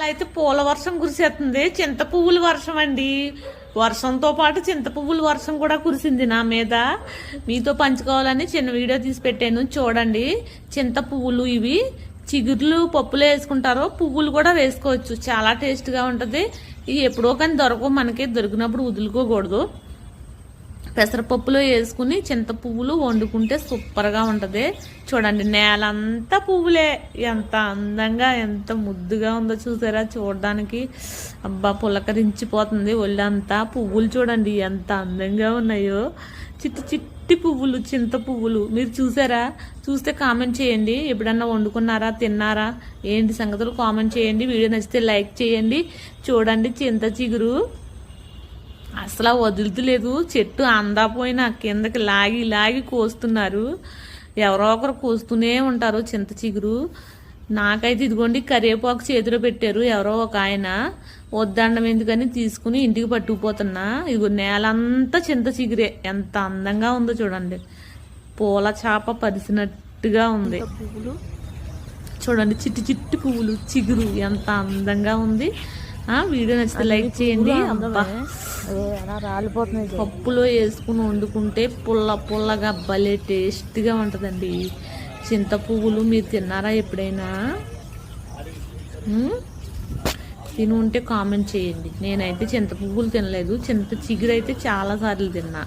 అలా అయితే పూల వర్షం కురిసేస్తుంది చింత పువ్వుల వర్షం అండి. వర్షంతో పాటు చింత పువ్వుల వర్షం కూడా కురిసింది నా మీద. మీతో పంచుకోవాలని చిన్న వీడియో తీసి పెట్టాను. చూడండి. చింత పువ్వులు ఇవి. చిగుర్లు పప్పులు వేసుకుంటారో పువ్వులు కూడా వేసుకోవచ్చు. చాలా టేస్ట్గా ఉంటుంది. ఇవి ఎప్పుడో కానీ దొరకవు. మనకి దొరికినప్పుడు వదులుకోకూడదు. పెసరపప్పులో వేసుకుని చింత పువ్వులు వండుకుంటే సూపర్గా ఉంటుంది. చూడండి నేలంతా పువ్వులే. ఎంత అందంగా ఎంత ముద్దుగా ఉందో చూసారా? చూడడానికి అబ్బా పులకరించిపోతుంది ఒళ్ళంతా. పువ్వులు చూడండి ఎంత అందంగా ఉన్నాయో. చిట్టి చిట్టి పువ్వులు చింత పువ్వులు. మీరు చూసారా? చూస్తే కామెంట్ చేయండి. ఎప్పుడన్నా వండుకున్నారా? తిన్నారా? ఏంటి సంగతులు? కామెంట్ చేయండి. వీడియో నచ్చితే లైక్ చేయండి. చూడండి చింత చిగురు. అసలు వదులుతలేదు. చెట్టు అందాపోయినా కిందకి లాగి లాగి కోస్తున్నారు. ఎవరో ఒకరు కోస్తూనే ఉంటారు చింత చిగురు. నాకైతే ఇదిగోండి కరివేపాకు చేతిలో పెట్టారు ఎవరో ఒక ఆయన. వద్దండం ఎందుకని తీసుకుని ఇంటికి పట్టుకుపోతున్నా. ఇదిగో నేలంతా చింత చిగురే. ఎంత అందంగా ఉందో చూడండి. పూల చాప పరిసినట్టుగా ఉంది. పువ్వులు? చూడండి చిట్టి చిట్టి పువ్వులు చిగురు. ఎంత అందంగా ఉంది. వీడియో నచ్చితే లైక్ చేయండి. అబ్బా. పప్పులో వేసుకుని వండుకుంటే పుల్ల పుల్లగా భలే టేస్ట్గా ఉంటుందండి. చింత పువ్వులు మీరు తిన్నారా ఎప్పుడైనా? తిని ఉంటే కామెంట్ చేయండి. నేనైతే చింత పువ్వులు తినలేదు. చింత చిగురు అయితే చాలా సార్లు తిన్నా.